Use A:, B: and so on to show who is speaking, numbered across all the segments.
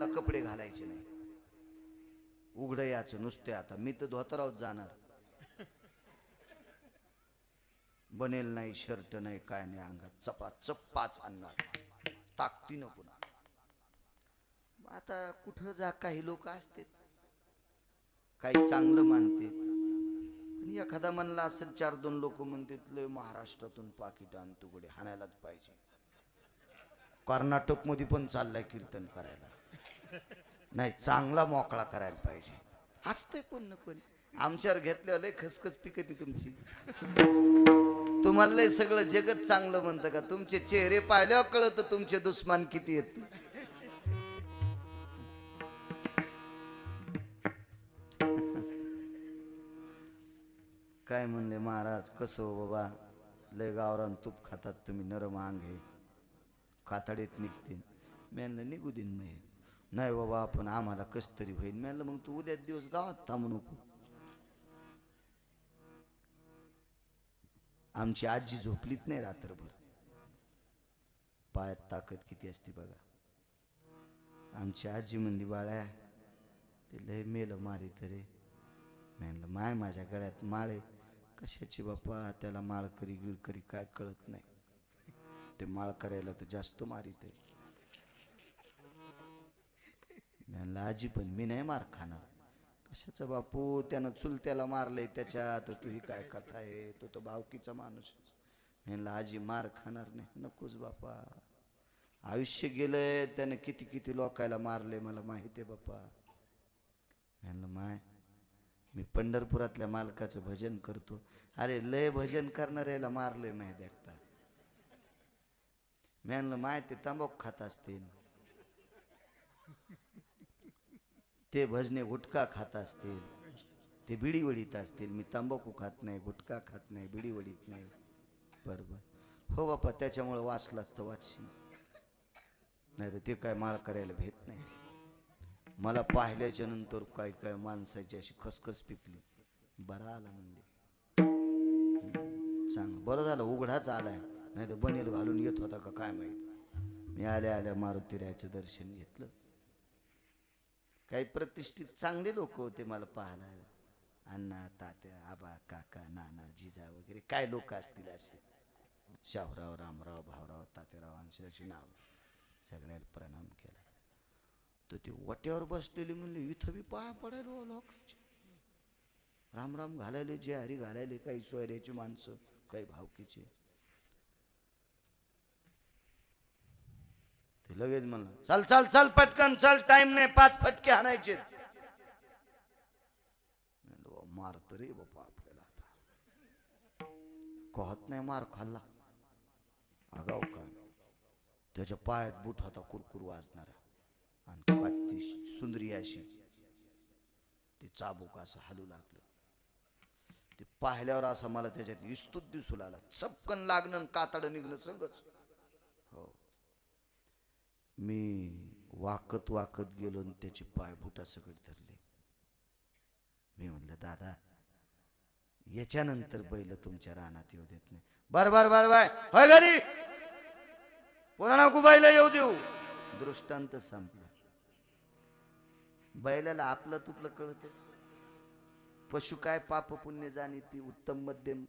A: त्याला कपडे घालायचे नाही. उघड याचं नुसते आता. मी तर धोतरावच जाणार. बनेल नाही शर्ट नाही काय नाही अंगात चपा चप्पाच आणणार. ताकतीनं पुन्हा. आता कुठं जा काही लोक असते. काही चांगलं मानते. आणि एखादा म्हणला असेल चार दोन लोक म्हणतात लय महाराष्ट्रातून पाकिट आणतो गडे हाणायलाच पाहिजे. कर्नाटकमध्ये पण चाललाय कीर्तन करायला. नाही चांगला मोकळा करायला पाहिजे. असतंय कोण ना कोण. आमच्यावर घेतल्यावर लय खसखस पिकती तुमची. तुम्हाला लय सगळं जगत चांगलं म्हणतं का? तुमचे चेहरे पाहिल्यावर कळत तुमचे दुश्मन किती आहेत. काय म्हणले महाराज? कसं हो बाबा? लय गावरान तूप खातात तुम्ही नरम अंग हे कातडीत निघतील. म्हणलं निघू देईन मी नाही बाबा आपण आम्हाला कस तरी होईल म्हणलं मग तू उद्या दिवस गावात थांबू नको. आमची आजी झोपलीच नाही रात्रभर. पायात ताकद किती असते बघा. आमची आजी म्हणली बाळ्या ते लय मेलं मारी तरी. म्हणलं माय माझ्या गळ्यात माळे कशाची बाप्पा त्याला माळकरी गिळकरी काय कळत नाही. ते माळ करायला तर जास्त मारित आहे. म्हणलं आजी पण मी नाही मार खाणार. कशाचं बापू त्यानं चुलत्याला मारलंय त्याच्यात तू ही काय कथा आहे? तो तो भावकीचा माणूस आहे. म्हणलं आजी मार खाणार नाही. नकोच बापा. आयुष्य गेलंय त्यानं किती किती लोकायला मारले मला माहिती आहे बाप्पा म्हणलं माय मी पंढरपुरातल्या मालकाचं भजन करतो. अरे लय भजन करणाऱ्याला मारलंय माहिती एकटा म्हणलं माय ते तंबाखू खात असतील. ते भजने गुटखा खात असतील ते बिडी वडीत असतील. मी तंबाखू खात नाही गुटखा खात नाही बिडी वडीत नाही. बरोबर. हो बापा त्याच्यामुळं वाचलाच तर वाचशी नाही तर ते काय माळ करायला भेट नाही. मला पाहिल्याच्या नंतर काय काय माणसाची अशी खसखस पिकली. बरा आला म्हणजे सांग बरं झालं उघडाच आलाय. नाही तर बनेल घालून येत होता का काय माहीत. मी आल्या आल्या मारुती रायचं दर्शन घेतलं. काही प्रतिष्ठित चांगले लोक होते मला पाहायला अण्णा तात्या आबा काका नाना जिजा वगैरे काय लोक असतील असे? शाहूराव रामराव भाऊराव तात्याराव अशी अशी नाव. सगळ्याला प्रणाम केला. तर ते वट्यावर बसलेली म्हणले इथं बी पाया पडायला हो लोकांचे. राम राम घालायले जे हरी घालायले काही सोयऱ्याची माणसं काही भावकीचे. लगेच म्हणलं चल चल चल पटकन चल टाइम नाही पाच फटके हाणायचे मारतो रे बापा आपल्याला आता. कहत नाही मार खाल्ला. आगाव का? त्याच्या पायात बुट होता कुरकुर वाजणारा. आणि काठी सुंदरी अशी. ते चाबूक असं हलू लागलं. ते पाहिल्यावर असं मला त्याच्यात इस्तूत दिसू लागला. चपकन लागणं आणि कातडं निघलं संगच. मी वाकत वाकत गेलो आणि त्याची पाय बुटा धरले. मी म्हणलं दादा याच्यानंतर बैल तुमच्या रानात येऊ देत नाही. बर बर बर बाय. होय घरी. पुन्हा नको बैल येऊ देऊ. दृष्टांत संपला. बैलाला आपलं तुपलं कळत. पशु काय पाप पुण्य जाणी ती उत्तम मध्यम.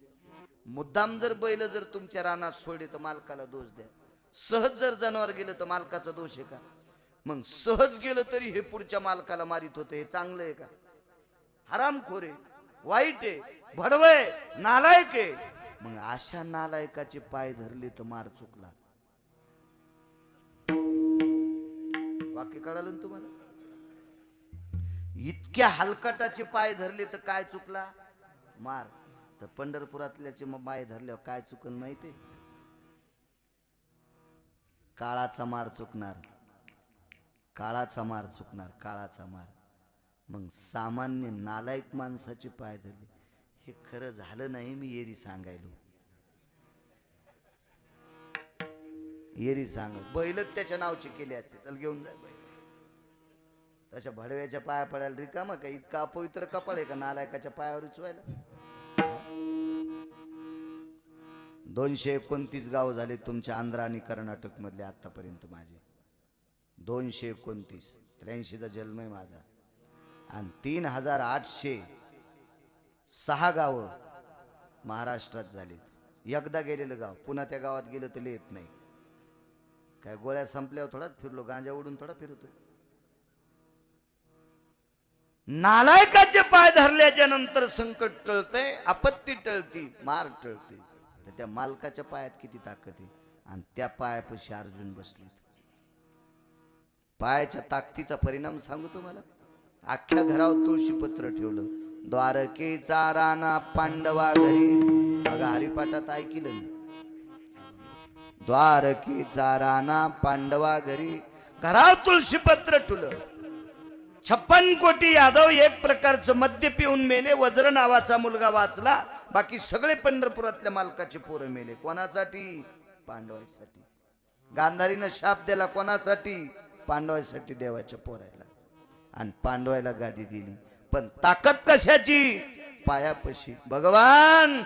A: मुद्दाम जर बैल जर तुमच्या रानात सोडले तर मालकाला दोष द्या. सहज जर जनावर गेलं तर मालकाचा दोष आहे का? मग सहज गेलं तरी हे पुढच्या मालकाला मारित होते हे चांगलं आहे का? हरामखोर आहे वाईट आहे भडवय नालायक आहे. मग अशा नालायकाचे पाय धरले तर मार चुकला. वाक्य कळालं ना तुम्हाला? इतक्या हलकटाचे पाय धरले तर काय चुकला? मार. तर पंढरपुरातल्याचे मग पाय धरल्यावर काय चुकल माहिती काळाचा मार चुकणार. काळाचा मार चुकणार काळाचा मार. मग सामान्य नालायक माणसाची पाय धरली. हे खरं झालं नाही मी येरी सांगायलो. येरी सांग. बैलच त्याच्या नावचे केले असते चल घेऊन जाय बैल. तशा भडव्याच्या पाया पडायला रिकामा का? इतका अपवित्र कपाळ आहे का नालायकाच्या पायावर उचवायला? दोनशे एकोणतीस गाव झाले तुमच्या आंध्र आणि कर्नाटकमधले आत्तापर्यंत माझे. दोनशे एकोणतीस त्र्याऐंशीचा जन्म आहे माझा. आणि तीन हजार आठशे सहा गावं महाराष्ट्रात झालीत. एकदा गेलेलं गाव पुन्हा त्या गावात गेलं तर येत नाही. काय गोळ्या संपल्यावर थोडाच फिरलो गांजा उडून थोडा फिरतोय. नालायकाचे पाय धरल्याच्या नंतर संकट टळतंय आपत्ती टळती मार टळते. तर त्या मालकाच्या पायात किती ताकद आहे? आणि त्या पायापाशी अर्जुन बसलेत. पायाच्या ताकदीचा परिणाम सांगू तुम्हाला? अख्ख्या घरावर तुळशी पत्र ठेवलं. द्वारकेचा राणा पांडवा घरी. बघा हरिपाठात ऐकलं मी. द्वारकेचा राणा पांडवा घरी. घरावर तुळशी पत्र ठेवलं. छप्पन कोटी यादव एक प्रकारचं मद्य पिऊन मेले वज्र नावाचा मुलगा वाचला बाकी सगळे पंढरपुरातल्या मालकाचे पोरं मेले. कोणासाठी? पांडवासाठी. गांधारीनं शाप दिला कोणासाठी? पांडवासाठी देवाच्या पोरायला. आणि पांडवायला गादी दिली. पण ताकद कशाची? पायापशी. भगवान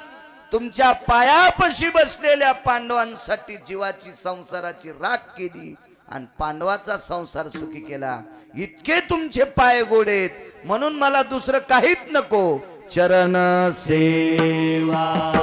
A: तुमच्या पायापशी बसलेल्या पांडवांसाठी जीवाची संसाराची राख केली. आणि पांडवाचा संसार सुखी केला. इतके तुमचे पाय गोडेत म्हणून मला दुसरं काहीच नको. चरण सेवा.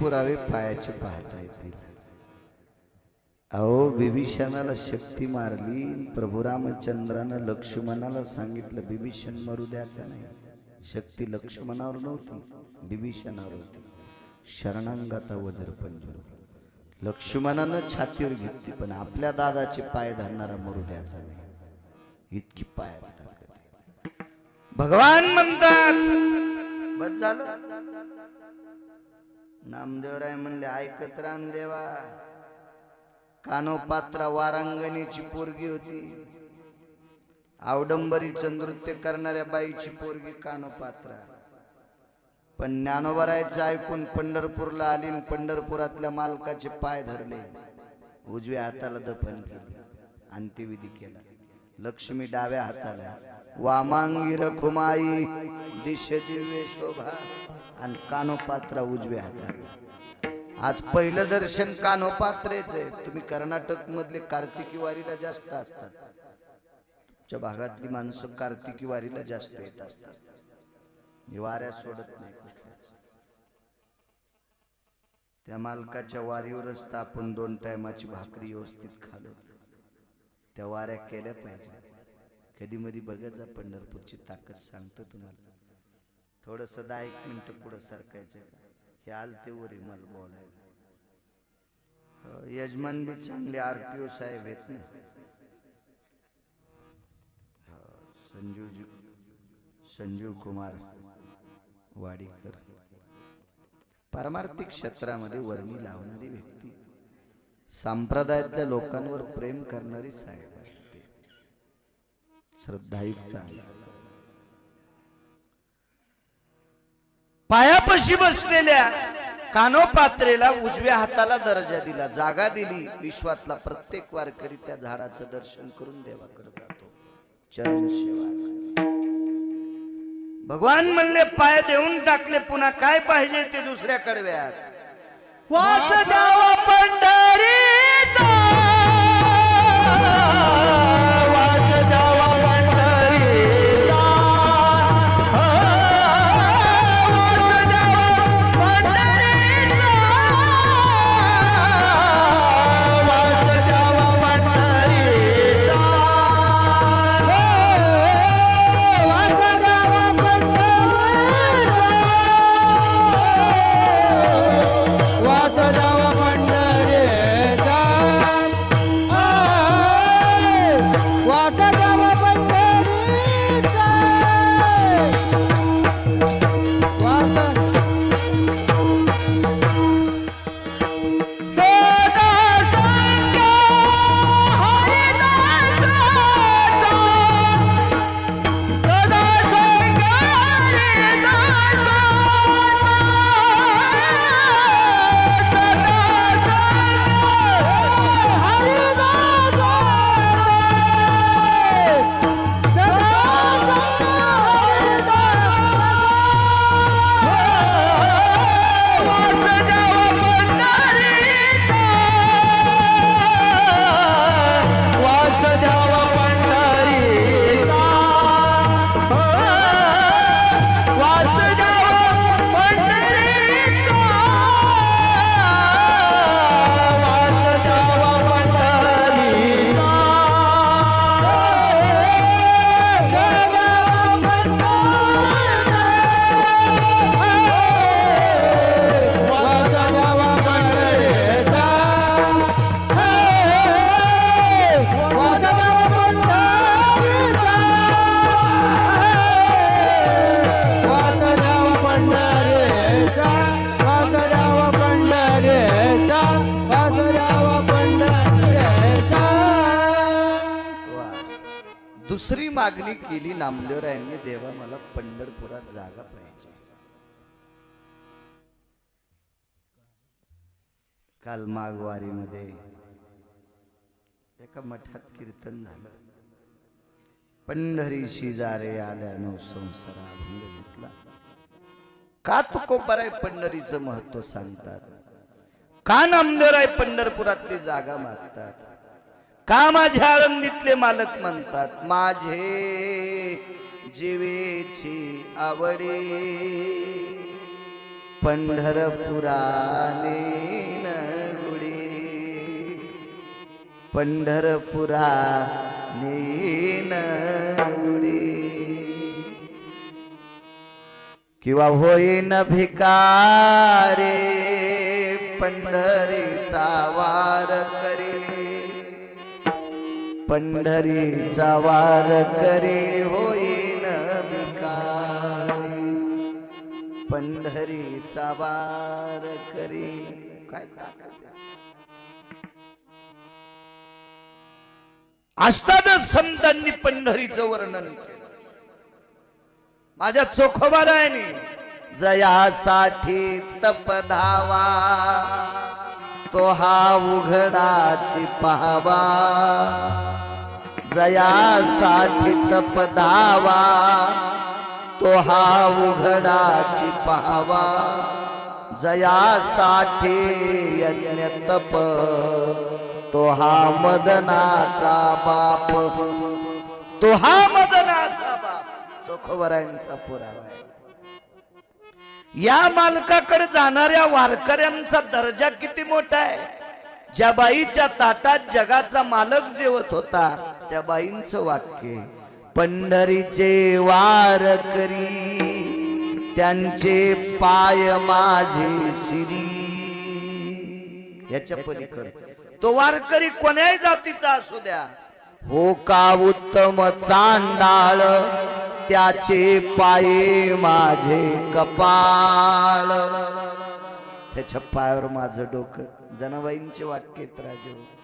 A: पुरावे पायाचे पाहता येतील. अहो विभीषणाला शक्ती मारली प्रभू रामचंद्रानं लक्ष्मणाला सांगितलं बिभीषण मरू द्यायचा नाही. शक्ती लक्ष्मणावर नव्हती बिभीषणावर होती. शरणांगाता वज्र पंजर लक्ष्मणानं छातीवर घेतली पण आपल्या दादाचे पाय धरणारा मरू द्यायचा नाही. इतकी पाय भगवान म्हणतात बस झालं. नामदेवराय म्हणले ऐकत राम देवा. कानोपात्रा वारांगणीची पोरगी होती. आवडंबरीचं नृत्य करणाऱ्या बाईची पोरगी कानोपात्रा. पण ज्ञानोबरायचं ऐकून पंढरपूरला आली पंढरपुरातल्या मालकाचे पाय धरले. उजव्या हाताला दफन केले अंत्यविधी केला. लक्ष्मी डाव्या हाताला वामांगी रखुमाई दिशे दिव्य शोभा. आणि कानोपात्रा उजव्या हातात आज पहिलं दर्शन कानोपात्रेच आहे. तुम्ही कर्नाटक मधले कार्तिकी वारीला जास्त असतात. तुमच्या भागातली माणसं कार्तिकी वारीला जास्त येत असतात. हे वाऱ्या सोडत नाही कुठल्याच. त्या मालकाच्या वारीवरच तर आपण दोन टायमाची भाकरी व्यवस्थित खालो. त्या वाऱ्या केल्या पाहिजे. कधी मधी बघत जा पंढरपूरची ताकद सांगतो तुम्हाला. थोडस दहा एक मिनिट पुढं सरकायचं. हे आलते उरी मला बोलायला. हो, यजमान बी चांगले आरटीओ साहेब आहेत ना. हो, संजीव संजीव कुमार वाडीकर. पारमार्थिक क्षेत्रामध्ये वर्णी लावणारी व्यक्ती. संप्रदायातल्या लोकांवर प्रेम करणारी साहेब आहे श्रद्धायुक्त पायापाशी बसलेल्या कानोपात्रेला उजव्या हाताला दर्जा दिला जागा दिली विश्वातला प्रत्येक वारकरी त्या झाडाचं दर्शन करून देवाकडे जातो. चरण सेवा. भगवान म्हणले पाय देऊन टाकले पुन्हा काय पाहिजे ते दुसऱ्या कडव्यात?
B: द्यावा पंढरीचा
A: मागणी केली नामदेवरायांनी देवा मला पंढरपुरात जागा पाहिजे. काल माघवारीमध्ये एका मठात कीर्तन झालं. पंढरी शिजारे आल्यानो संसारा भंग घेतला. का तुकोपराय पंढरीचं महत्त्व सांगतात? का नामदेवराय पंढरपुरातली जागा मागतात? का माझ्या आळंदीतले मालक म्हणतात माझे जीवेची आवडे पंढरपुराने न गुडे पंढरपुराने न गुडे किंवा होईन भिकारे पंढरीचा वार करी पंढरीचा वार करे होईन भिकारी पंढरीचा वार करे. काय ताकद संतांनी पंढरीचं वर्णन केलं. माझ्या चोखोबारायने जयासाठी तपधावा तो हा उघडाची पाहावा. जयासाठी तपदावा तो हा उघडाची पाहावा. जयासाठी यज्ञ तप तो हा मदनाचा बाप. तो हा मदनाचा बाप. चोखवरांचा पुरावा आहे. या मालकाकडे जाणाऱ्या वारकऱ्यांचा दर्जा किती मोठा आहे. ज्या बाईच्या ताटात जगाचा मालक जेवत होता त्या बाईंचं वाक्य पंढरीचे वारकरी त्यांचे पाय माझे शिरी. याच्या पलीकड. तो वारकरी कोण्याही जातीचा असू द्या. हो का उत्तम चांडाळ त्याचे पाये माझे कपाळ. त्याच्या पायावर माझं डोकं. जनाबाईंचे वाक्य राजे.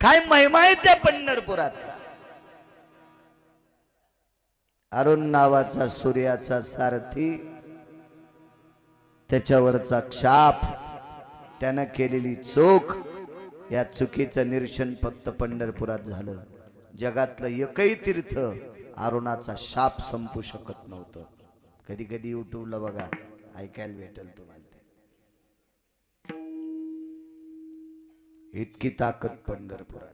A: काय महिमा आहे त्या पंढरपुरातला? अरुण नावाचा सूर्याचा सारथी त्याच्यावरचा क्षाप त्यानं केलेली चोख या चुकीचं निरशन फक्त पंढरपुरात झालं. जगातलं एकही तीर्थ अरुणाचा शाप संपू शकत नव्हतं. कधी कधी युट्यूबला बघा ऐकायला भेटेल तुम्हाला. इतकी ताकद पंढरपुरात.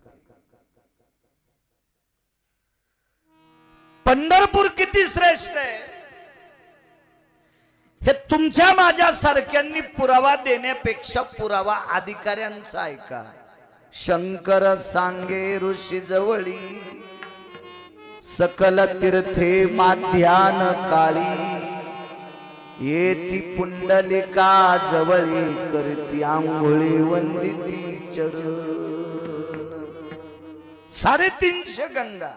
A: पंढरपूर किती श्रेष्ठ आहे? हे तुमच्या माझ्या सारख्यांनी पुरावा देण्यापेक्षा पुरावा अधिकाऱ्यांचा ऐका शंकर सांगे ऋषी जवळी सकल तीर्थे माध्यान काळी. येती पुंडलिका जवळी करती आंघोळी वंदिती चरण. साडेतीनशे गंगा.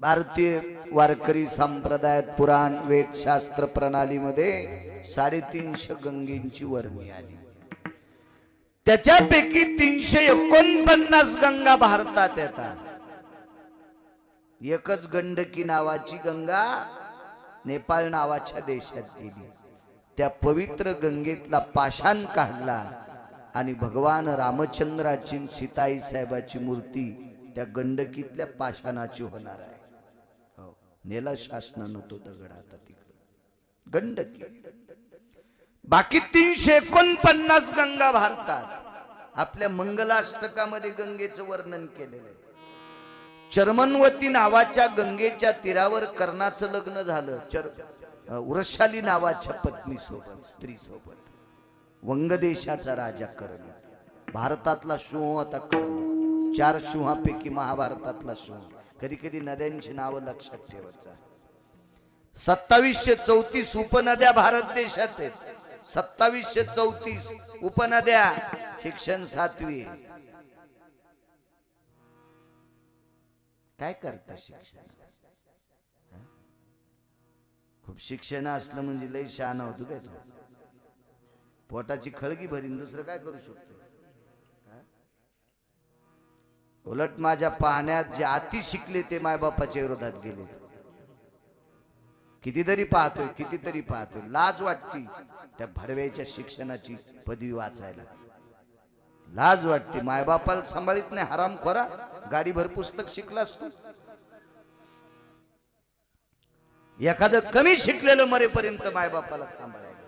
A: भारतीय वारकरी संप्रदायात पुराण वेदशास्त्र प्रणालीमध्ये साडेतीनशे गंगेंची वर्णी आली. त्याच्यापैकी तीनशे एकोणपन्नास गंगा भारतात येतात. एकच गंडकी नावाची गंगा नेपाळ नावाच्या देशात गेली. त्या पवित्र गंगेतला पाषाण काढला आणि भगवान रामचंद्राची सीताई साहेबाची मूर्ती त्या गंडकीतल्या पाषाणाची होणार आहे. हो नेला शासनानं तो दगड आता तिकडे. गंडकी. बाकी तीनशे एकोणपन्नास गंगा भारतात. आपल्या मंगलाष्टकामध्ये गंगेचं वर्णन केलेलं आहे. चर्मनवती नावाच्या गंगेच्या तीरावर कर्णाचं लग्न झालं. चर वृषाली नावाच्या पत्नी सोबत स्त्री सोबत वंगदेशाचा राजा कर्ण. भारतातला शिव आता कर्ण. चार शिवांपैकी महाभारतातला शिव कधी कधी नद्यांची नावं लक्षात ठेवायचा. सत्तावीसशे चौतीस उपनद्या भारत देशात आहेत. सत्तावीसशे चौतीस उपनद्या शिक्षण सातवी. काय करता शिक्षण? खूप शिक्षण असलं म्हणजे लय शहाणा होतो काय तो? पोटाची खळगी भरीन दुसरं काय करू शकतो? उलट माझ्या पाहण्यात जे अति शिकले ते मायबापाच्या विरोधात गेले. कितीतरी पाहतोय कितीतरी पाहतोय. लाज वाटती त्या भडव्याच्या शिक्षणाची पदवी वाचायला. लाज वाटते. मायबापाला सांभाळीत नाही हराम खोरा गाडीभर पुस्तक शिकलास तू? एखादं कमी शिकलेलं मरेपर्यंत मायबापाला सांभाळायला.